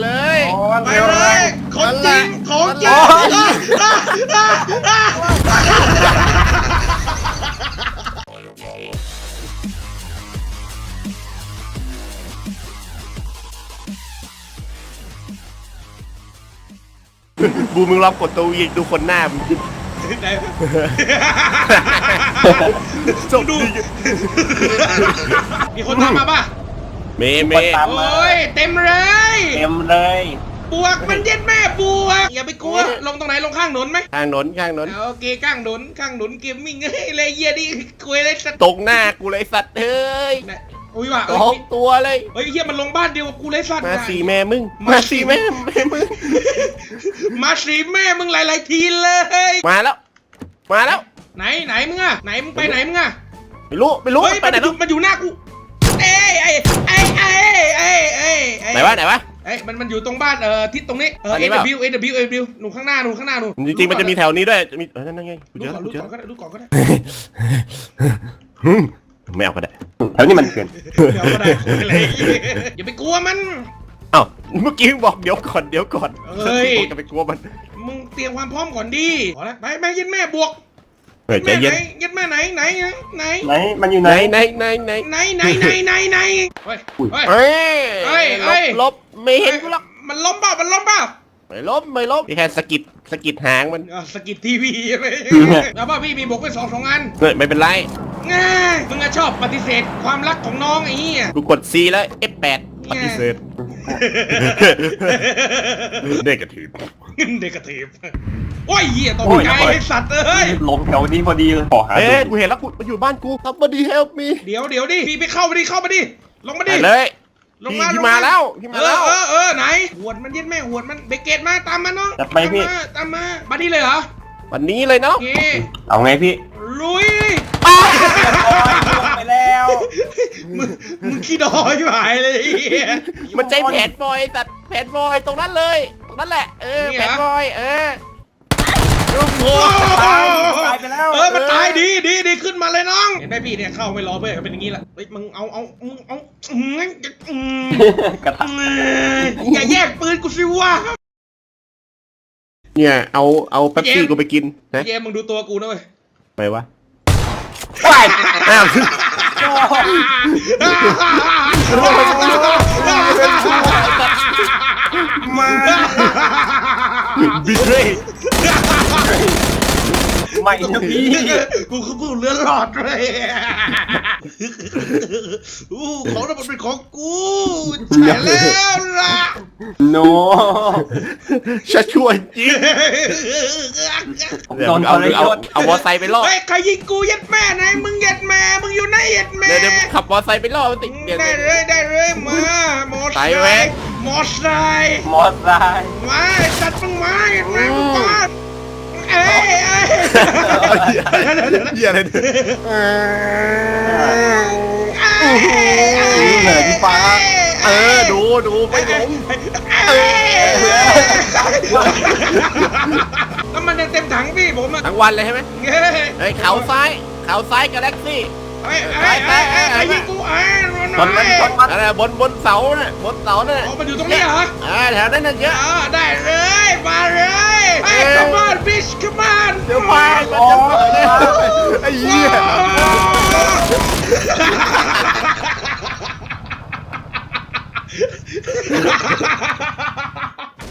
เลย โอ้ไปเร็วเลเลยยของจริงของจริงโอ้ยอะอะอะอะบูมึงลองกดตัววีดูคนหน้ามึงไหนจบดีมีคนตามมาป่ะ เมเมคนตามโอ้ยเต็มเลย เต็มเลย บวกมันเย็ดแม่บวก อย่าไปกลัว ลงตรงไหนลงข้างหนนไหมข้างหนนข้างหนนโอเคข้างหนนข้างหนนเกมมิ่งเฮ้ยเลยเยียดิคุยเลยสัตว์ตรงหน้ากูเลยสัตว์เฮ้ยนะอุ้ยว่ะสเอ้องยตัวเลย เฮ้ยเฮียมันลงบ้านเดียวกับกูเลยสัตว์มาสี่แม่มึง มา มาสี่สี่แม่แม่มึง มาสีแม่มึงหลายๆทีเลย มาแล้ว มาแล้ว ไหนไหนมึงอะไหนมึงไปไหนมึงอะไม่รู้ไม่รู้เฮ้ยไปไหนมันอแล้ยู่วมันอยู่หน้ากูเอ้ยเอ้ยเอ้ยเอ้ยเอ้ยเอ้ยเอ้ยไหนวะไหนวะ เอ้ยมันมันอยู่ตรงบ้านเอ่อทิศตรงนี้เออ อันนี้ A เปล่า W A W A W หนูข้างหน้าหนูข้างหน้าหนูจริงๆมันจะมีแถวนี้ด้วยจะมีเออนั่นไงกูดูเจอก่แล้อนวกูดูเจอก่อนแล้วก็ได้ดูก่อนก็ได้หึไม่เอาก็ได้แถวนี้มันเกินเดี๋ยวก็ได้อะไรอย่าไปกลัวมัน อ้าวเมื่อกี้มึงบอกเดี๋ยวก่อนเดี๋ยวก่อนเฮ้ยบอกจะไปกลัวมันมึงเตรียมความพร้อมก่อนดิขอละไปแม่ยันแม่บวก เฮ้ยใจแม่ไหนเย็นยันแม่ไหนไหนไหนไหนมันอยู่ไหไหนนไหนไหนไหนไหนไหนไหนไหนไหนเฮ้ยอุ้ยเฮ้ยเอ้ยเอ้ยลบลบไม่เห็นกูหรอกมันล้มเปล่ามันล้มเปล่าไม่ลบไม่ลบนี่แค่สะกิดสะกิดหางมันอะสกิดทีวีอะไรแล้วป่ะพี่มีบวกไปสองสองอันเฮ้ยไม่เป็นไรง่ายมึงอะชอบปฏิเสธความรักของน้องไอ้เหี้ยกูกด C แล้ว F8 ปฏิเสธเด็กกระถือเด็กกระถีบ โอ้ยเหี้ยตกโอ้ยใจระเบิดไอ้สัตว์เอ้ยลงแถวนี้พอดีเลยขอหาเอ้ยดูกูเห็นแล้วกูมันอยู่บ้านกู somebody help me เดี๋ยวเดี๋ยวดิพี่ไปเข้าไปดิเข้าไปดิลงมาไปดิเลยลงพี่มาพี่ลงมาแล้วพี่มาเอแล้อวเออเออไหนหวดมันเย็ดแม่หวดมันเบเกตมาตามมาเนาะจัดไปพี่ตามมาตามมามาที่เลยเหรอวันนี้เลยเนาะโอเคเอาไงพี่ลุยไปแล้วมึงมึงขี้ดอยหายเลยไอ้เหี้ยมันใจแผนบอยสัตว์แผนบอยตรงนั้นเลย ตรงนั้นแหละเออนี่แผเหรอนบอยเออ โอ้โหตายตายไปแล้วเออมันตายดีดีดีขึ้นมาเลยน้องเห็นไหมพี่เนี่ยเข้าไม่รอเพื่อนเป็นอย่างนี้แหละเฮ้ยมึงเอาเอามึงเอาอืมอืมกระทะอย่าแยกปืนกูสิวะเนี่ยเอาเอาเป๊ปซี่กูไปกินนะเยมมึงดูตัวกูนะเว้ยไปวะไปอ้าวมาบิเรย์ ไม่นะพี่กูคือกูเลือดหลอดเลยอู้ของนั้นมันเป็นของกูใช่แล้วล่ะโนชัดช่วยจริงโดนเอาทรยศเอาเอามอไซค์ไปล่อเฮ้ยใครยิงกูยัดแม่ไหนมึงยัดแม่มึงอยู่ไหนยัดแม่เดี๋ยวเดี๋ยวขับมอไซค์ไปล่อมันติเดี๋ยวได้เดี๋ยวเลยได้เลยมาหมอไปแว้งหมอไซค์มอไซค์มาไอ้สัตว์มึงมายัดแม่มึงมา เอ้ยเอ้ยเหี้ยอะไรเนี่ยเหนือที่ฟ้า เออ ดูดูไม่หลงน้ำมันยังเต็มถังพี่ผมอะทั้งวันเลยใช่ไหมเฮ้ยเฮ้ยเขาซ้าย เขาซ้ายกาแล็กซี่ เฮ้ยเฮ้ยเฮ้ยเฮ้ยใครยิงกูเอ้ยชนมันชนมันนั่นแหละบนบนเสาน่ะบนเสาน่ะอ๋อมันอยู่ตรงนี้เหรอ อ่าแถวนั้นน่ะเยอะอ๋อได้เลยมาเลยเฮ้ย come on bitch come on เดี๋ยวไปมันจะเปิดเลยไอ้เหี้ย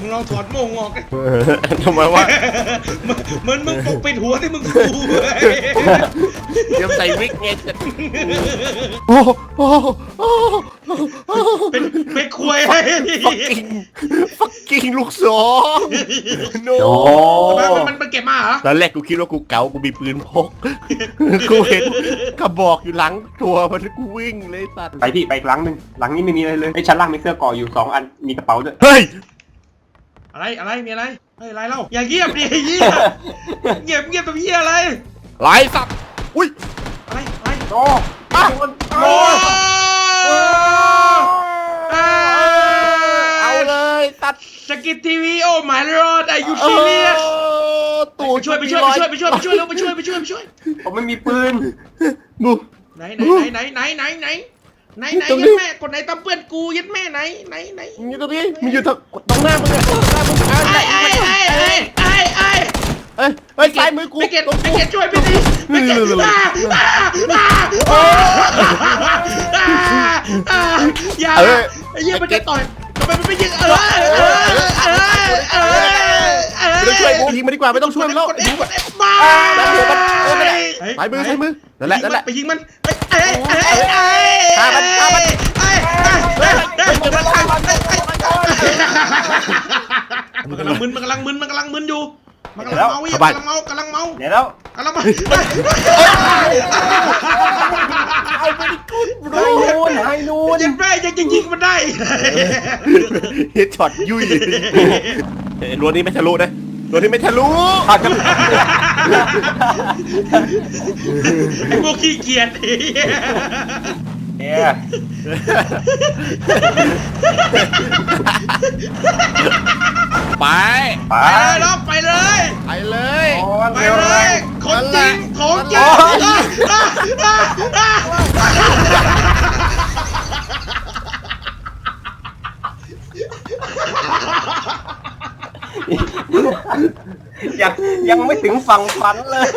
มึงลองถอดโมงออกดิทำไมวะเหมือนมึงปกปิดหัวที่มึงกูเดี๋ยวใส่วิกไงจะโอ้โอ้โอ้เป็นเป็นควยฟักกิ้งฟักกิ้งลูกสองโนโอ้มันมันมันเก็บมาเหรอตอนแรกกูคิดว่ากูเก๋ากูมีปืนพกกูเห็นกระบอกอยู่หลังตัวมันกูวิ่งเลยสัตว์ไปพี่ไปอีกหลังหนึ่งหลังนี้ไม่มีอะไรเลยไอ้ชั้นล่างมีเสื้อเกออยู่สองอันมีกระเป๋าด้วยเฮ้ย อะไรอะไรมีอะไรเฮ้ยอะไรเล่าอย่าเงียบดิเงียบเงียบเงียบตัวเหี้ยอะไรหลายสัตว์อุ้ยอะไรอะไรโอ้อะโอ้เอาเลยตัดสกิททีวีโอ้ my lord are you serious ตู่ไปช่วยไปช่วยไปช่วยไปช่วยไปช่วยเร็วไปช่วยไปช่วยไปช่วยผมไม่มีปืนบูไหนไหนไหนไหนไหนไหน ไหนไหนตรงยันี้ดแม่คนไหนตามเพื่อนกูยัดแม่ไหนไหนไหนมึงอยู่ตรงนี้มึงอยู่ตรงตรงหน้ามึงอะตรงหน้ามึงอะไอ้ไอ้ไอ้ไอ้ไอ้ไอ้เอ้ยเฮ้ยซ้ายมือกูไปเก็ตตรงไปกูเก็ตช่วยพี่ดิไปเก็ตเร็วๆๆอ่าอ่าอ่าอ่าอ่าอ่าอย่าเออไอ้เหี้ยมันจะต่อยทำไมมันไม่ยิงเออเออเออเออเออไม่ต้องช่วยกูยิงมันดีกว่าไม่ต้องช่วยมันแล้วกดเอฟกดเอฟมาแล้วหัวมันเออนั่นแหละซ้ายมือซ้ายมือนั่นแหละนั่นแหละไปยิงมัน เอ้ยเอ้ยเอ้ยฆ่ามันฆ่ามันเอ้ยเอ้ยเอ้ยเอ้ยมันกำลังมันกำลังมึนมันกำลังมึนมันกำลังมึนอยู่ มันกำลังเมาอยู่กำลังเมากำลังเมาเดี๋ยวแล้วกำลังเมาเอาไปดิกูไอ้นูนไอ้นูนยังได้ยังจะยิงมันได้เฮดช็อตยุ่ยเอ้ยรัวนี้ไม่ทะลุนะรัวนี้ไม่ทะลุผักกัน ไอ้พวกขี้เกียจไอ้เหี้ยเนี่ยไป ไปไปเลยน้องไปเลย ไปเลย โอ้ไปเร็วเลเลยยของจริง ของจริงโอ้ยอะอะอะอะ ยังยังไม่ถึงฝั่งฝันเลย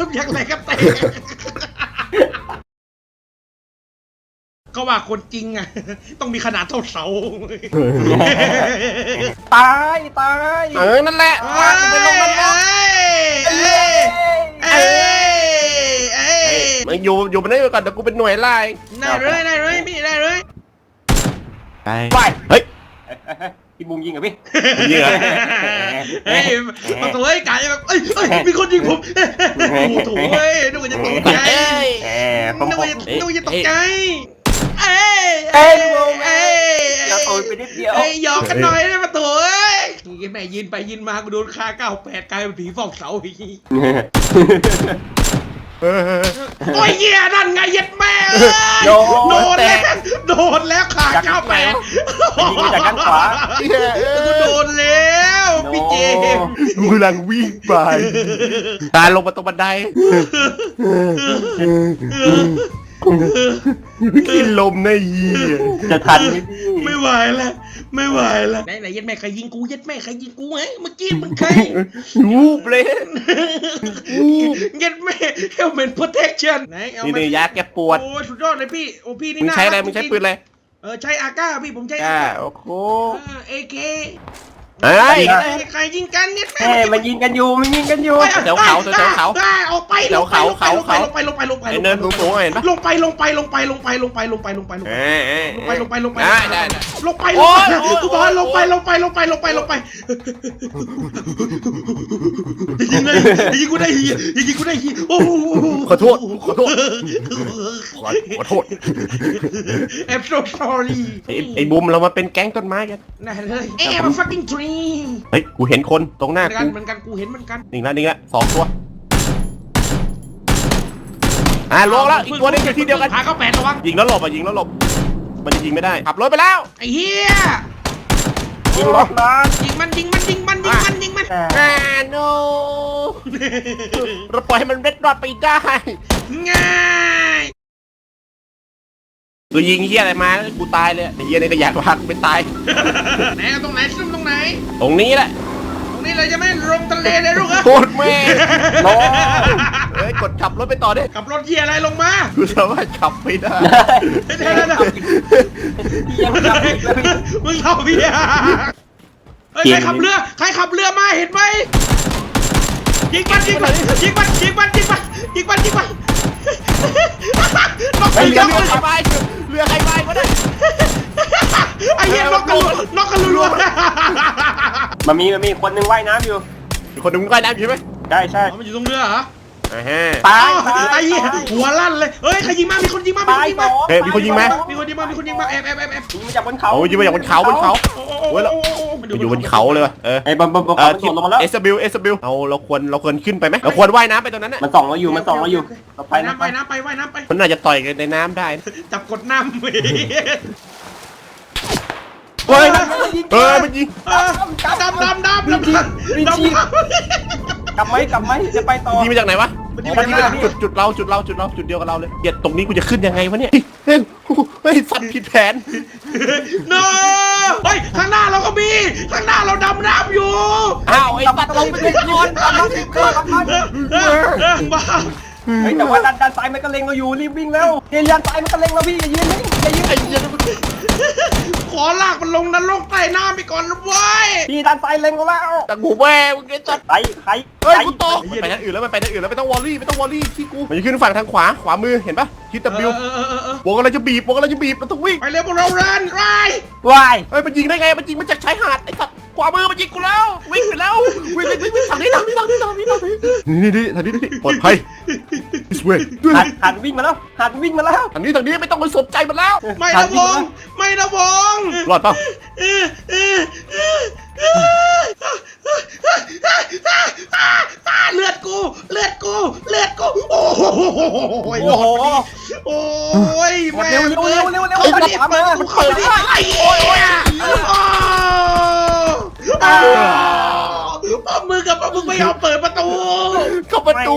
ทุกอย่างไรก็เตะก็ว่าคนจริงอะ ต้องมีขนาดเท่าเสาตายตายเออนั่นแหละวางไปลงมันแล้วเอ้ยเอ้ยเอ้ย มึงอยู่อยู่มันได้ก่อนเดี๋ยวกูเป็นหน่วยไล่ได้เลยได้เลยพี่ได้เลยไปไปเฮ้ยเอ้ยเอ้ยเอ้ยพี่บูมยิงเหรอพี่ยิงเหรอเฮ้ยมาตัวไอ้ไก่แบบเอ้ยเอ้ยมีคนยิงผมโอ้โหโถ่เฮ้ยนึกว่าจะตกใจเอ้ยแหมผมนึกผว่ามจะนึกว่าจะตกใจเอ้เอ้ยยพี่บูมเอ้ยอย่าโตยไปนิดเดียวเอ้ยหยอกกันหน่อยได้มาตัวเอ้ยนี่แม่ยินไปยินมากูโดนคาเก้าแปดกลายเป็นผีฟอกเสาอีก เออ โอ้ยเหี้ยนั่นไงเย็ดแม่เอ้ยโดโดนนแล้วโดนแล้วขาเก้าแปดยิงมาจากด้านขวา เหี้ยเอ้กูยโดนแล้วพี่เจมส์กูกำลังวิ่งไปตาลงมาตรงบันไดกินลมในะเหี้ยจะทันไหมพี่ไม่ไหวแล้ว ไม่ไหวแล้วไหนไหนเย็ดแม่ใครยิงกูเย็ดแม่ใครยิงกูไงเมื่อกี้มึงใครวูบเลยเย็ดแม่เฮลเมนโปรเทคชั่นไหนเอานี่มานี่ยาแก้ปวดโอ้ยสุดยอดเลยพี่โอ้พี่นี่มึงน่าใช้อะไรกมึงใช้จปืนอะไรเออใช้อาก้าพี่ผมใช้อ่าอาก้าโอ้โห เอเค เอ้ยใครยิงกันเนี่ยแม่มันยิงกันอยู่มันยิงกันอยู่แถวเขาแถวเขาออกไปแถวเขาเขาเขาลงไปลงไปลงไปไอ้เนินสูงๆเห็นปะลงไปลงไปลงไปลงไปลงไปลงไปลงไปลงไปเอ้ยเอ้ยลงไปลงไปลงไปได้ได้ได้ลงไปโอ๊ลงยไปโอ๊ยกูบอกให้ลงไปโอ๊ยลงไปลงไปลงไปลงไปยิงเลยยิงกูได้เฮียยิงกูได้เฮียโอ้โหขอโทษขอโทษขอขอโทษ I'm so sorry ไอ้ไอ้บุมเรามาเป็นแก๊งต้นไม้กันได้เลยเอ้ยมัน fucking tree เฮ้ยกูเห็นคนตรงหน้าเหมือนกันกูเหมือนกันกูเห็นเหมือนกันนิ่งละนิ่งละสองตัวอ่าลงแล้วอีกตัวหนึงอยู่ที่เดียวกันขาเข้าแปดระวังยิงแล้วหลบอะยิงแล้วหลบ มันจะยิงไม่ได้ขับรถไปแล้วไอ้เฮียยิงล็อกนะยิงมันยิงมันยิงมันยิงมันยิงมันอ่า no เราปล่อยให้มันเร็ดรอดไปได้ ง่าย กูยิงเฮียอะไรมากูตายเลยไอ้เฮียนี่ก็อยากพากูไปตาย ไหนเอาตรงไหนซุ่มตรงไหน ตรงนี้แหละตรงนี้เลยจะไม่ลงทะเลเลยลูกเอ้ยโคตรแม่งลงเฮ้ยกดขับรถไปต่อดิขับรถเฮียอะไรลงมากูสามารถขับไม่ได้เดี๋ยวเดี๋ยวเดี๋ยวยังจับอีกเลยมึงเล่าเบียร์เฮ้ยใครขับเรือใครขับเรือมาเห็นไหมยิงมันยิงมันยิงมันยิงมันยิงมันยิงมันยิงมันนกไอ้กระเรือลุเรือใครไปเรือใครไปก็ได้ ไอ้เหี้ยนกกระลุนกกระลุ มันมีมันมีคนหนึงว่ายน้ำอยู่ มีคนหนึงว่ายน้ำอยู่ใช่ไหมใช่ใช่มันอยู่ตรงเรือเหรออ่าฮะตายอ้าวตายไอ้เหี้ยตายหัวลั่นเลยเฮ้ยใครยิงมามีคนยิงมามีคนยิงมาเฮ้ยมีคนยิงไหมมีคนยิงมามีคนยิงมาแอบแอบแอบแอบยิงมาจากบนเขาโอ้ยยิงมาจากบนเขาบนเขาโอ้โหโอ้โหโอ้โหมันอยู่บนเขาเลยว่ะเออไอ้บนบนบนเอเขาอมันส่งลงมาแล้ว เอสบิลเอสบิลเราเราควรเราควรขึ้นไปไหมเราควรว่ายน้ำไปตรงนั้นน่ะมันส่องเราอยู่มันส่องเราอยู่เราไปไปนะน้ำไปน้ำไปว่ายน้ำไป มันน่าจะต่อยกันในน้ำได้นะจับกดน้ำเฮ้ย ยิงเออมันยิงเออดำดำดำรีดำบยิงรีบดำยิงกลับไหมกลับไหมจะไปต่อยิงมาจากไหนวะมันยิอ๋งอมามันจากยิงไหนมาจากจุดจุดเราจุดเราจุดเราจุดเดียวกับเราเลยเกียดตรงนี้กูจะขึ้นยังไงวะเนี่ยเฮ้ยเฮ้ยสัตว์ผิดแผนโนเฮ้ยข้างหน้าเราก็มีข้างหน้าเราดำน้ำอยู่อ้าวไอ้สัตว์เราไปเล่นก่อนกลับมาสิบก่อนกลับมา เออเออเออมาเฮ้ยแต่ว่าดันดันซ้ายมันก็เล็งเราอยู่รีบวิ่งแล้วเฮียยันซ้ายมันก็เล็งเราพี่อย่ายืนนิ่งอย่ายืนไอ้เหี้ยขอลากมันลงนรกใต้น้ำไปก่อนนะเว้ยพี่ดันซ้ายเล็งเราแล้วแต่กูแม่มึงไอ้สัตว์ใครใครเฮ้ยใครกูตกไปทางอื่นแล้วมันไปทางอื่นแล้วไม่ต้องวอลลี่ไม่ต้องวอลลี่ที่กูมันจะขึ้นฝั่งทางขวาขวามือเห็นปะทิศเอ W อเออเออเออวงอะไรจะบีบวงอะไรจะบีบมันต้องวิ่งไปเร็วพวกเราเรนไรวายเฮ้ยมันยิงได้ไงมันยิงมาจากชายหาดไอ้สัตว์ ขวามือมันยิงกูแล้ววิ่งไปแล้ววิ่งวิ่งวิ่งวิ่งทางนี้ทางนี้ทางนี้ทางนี้ทางนี้นี่นี่ทางนี้ทางนี้ปลอดภัย this way หันหันวิ่งมาแล้วหันวิ่งมาแล้วทางนี้ทางนี้ไม่ต้องไปสนใจมันแล้วไม่นะวงไม่นะวงรอดเปล่าเออเออเออเออเลือดกู เลือดกู เลือดกูโอ้โหโอ้โหโอ้ยแม่เร็วเร็วเร็วเร็วเร็วไอ้เร็วนี่ตามเปิมาดมันเปิดได้โอ้ยโอ้ ยโอ้ยมือกับมือไม่ยอมเปิดประตู เข้าประตู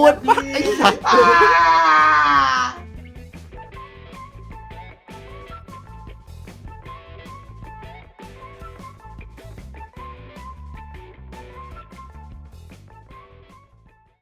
ไอ้สัตว์